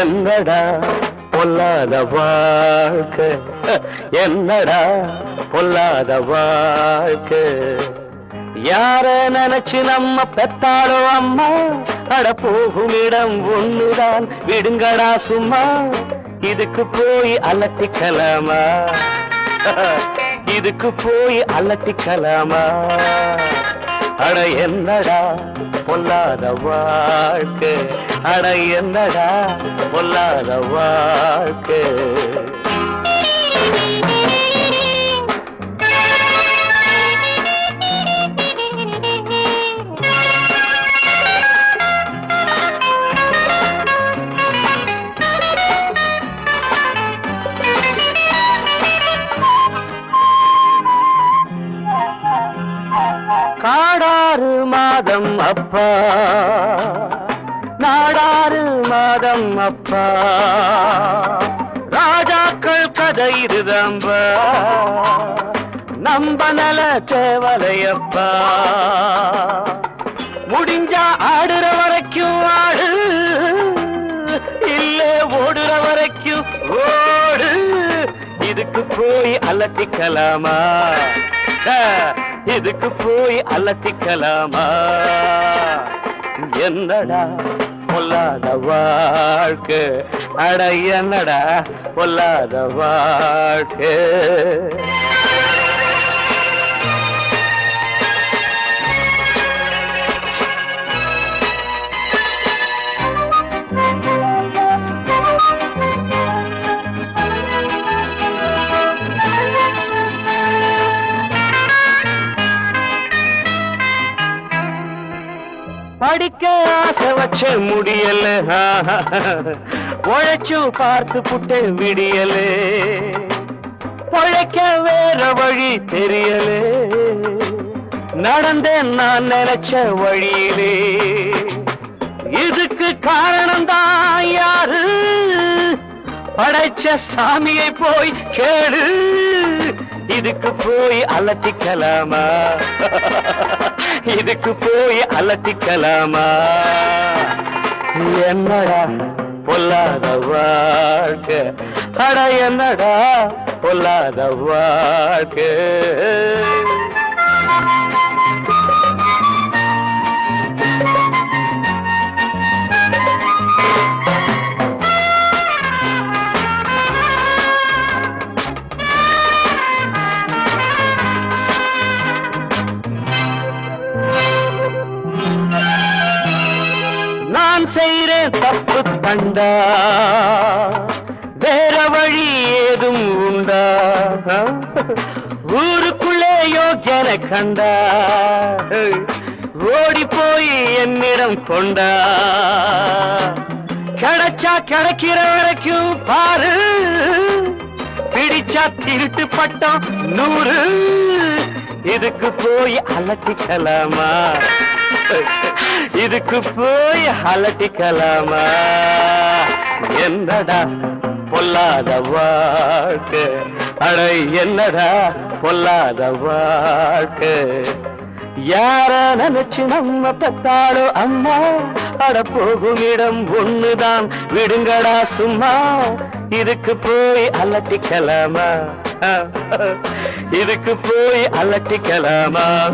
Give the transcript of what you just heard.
என்னடா பொல்லாத வாழ்க்கை? என்னடா பொல்லாத வாழ்க்கை? யார நினைச்சு நம்ம பெத்தாளோ அம்மா? அட போகும் இடம் ஒண்ணுதான். விடுங்கடா சும்மா. இதுக்கு போய் அலட்டிக்கலாமா? இதுக்கு போய் அலட்டிக்கலாமா? அட என்னடா பொல்லாத வாழ்க்கை? அட என்னடா பொல்லாத வாழ்க்கை? மாதம் அப்பா. நாடாறு மாதம் அப்பா. ராஜாக்கள் கதை இருதம்ப. நம்ப நல தேவலையப்பா. முடிஞ்சா ஆடுற வரைக்கும் ஆடு. இல்ல ஓடுற வரைக்கும் ஓடு. இதுக்கு போய் அலட்டிக்கலாமா? இதுக்கு போய் அலட்டிக்கலாமா என்னடா பொல்லாத வாழ்க்கை? அட என்னடா பொல்லாத வாழ்க்கை? படிக்க ஆசை வச்ச முடியல. உழைச்சு பார்த்து புட்டு விடியல. பொழைக்க வேற வழி தெரியல. நடந்தேன் நான் நினைச்ச வழியிலே. இதுக்கு காரணம் தான் யாரு? படைச்ச சாமியை போய் கேடு இதுக்கு போய் அலட்டிக்கலாமா? இதுக்கு போய் அலட்டிக்கலாமா? என்னடா பொல்லாத வாழ்க்கை? அட என்னடா பொல்லாத வாழ்க்கை? தப்பு தண்டா வேற வழி ஏதும் உண்டா? ஊருக்குள்ளே யோக்கியன கண்டா? ஓடி போய் என்னிடம் கொண்டா? கிடைச்சா கிடைக்கிற வரைக்கும் பாரு. பிடிச்சா திருட்டு பட்டம் நூறு. இதுக்கு போய் அலட்டிக்கலாமா? இதுக்கு போய் அலட்டிக்கலாமா? என்னடா பொல்லாத வாழ்க்கை? அட என்னடா பொல்லாத வாழ்க்கை? யார நினைச்சு நம்ம பெத்தாளோ அம்மா? அட போகும் இடம் ஒண்ணுதான். விடுங்கடா சும்மா. இதுக்கு போய் அலட்டிக்கலாமா? இதுக்கு போய் அலட்டிக்கலாமா?